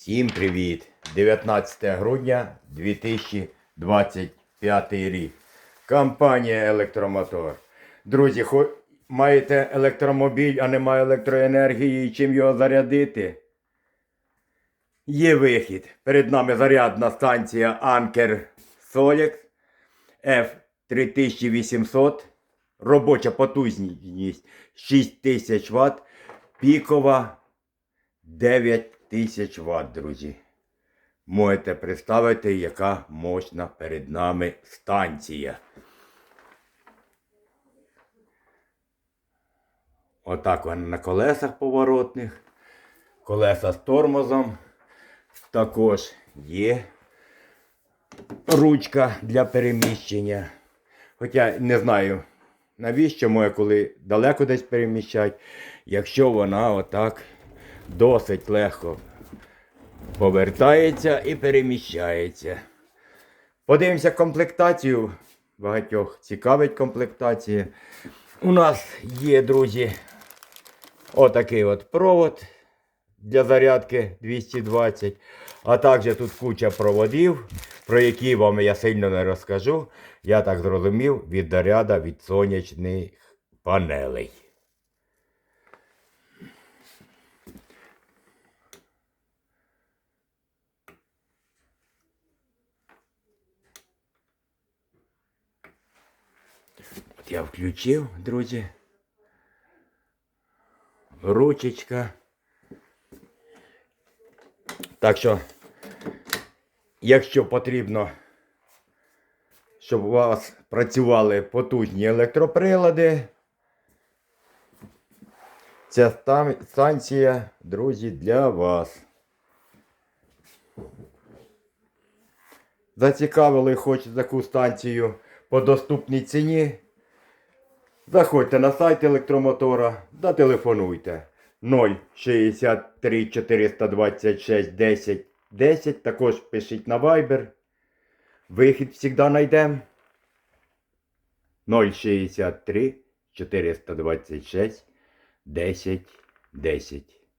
Всім привіт! 19 грудня 2025 рік. Компанія Електромотор. Друзі, хо... маєте електромобіль, а немає електроенергії, і чим його зарядити? Є вихід. Перед нами зарядна станція Anker Solex F3800. Робоча потужність 6000 Вт. Пікова 9000 Вт, друзі. Можете представити, яка мощна перед нами станція. Отак вона на колесах поворотних. Колеса з тормозом. Також є ручка для переміщення. Хоча не знаю, навіщо моє, коли далеко десь переміщать, якщо вона отак досить легко повертається і переміщається. Подивимося комплектацію. Багатьох цікавить комплектація. У нас є, друзі, отакий от провод для зарядки 220. А також тут куча проводів, про які вам я сильно не розкажу. Я так зрозумів від заряда від сонячних панелей. Я включив, друзі. Ручечка. Так що, якщо потрібно, щоб у вас працювали потужні електроприлади, ця ста- станція, друзі, для вас. Зацікавили хоч таку станцію по доступній ціні. Заходьте на сайт електромотора та телефонуйте 063 426 10 10. Також пишіть на Viber. Вихід завжди знайдемо. 063 426 10 10.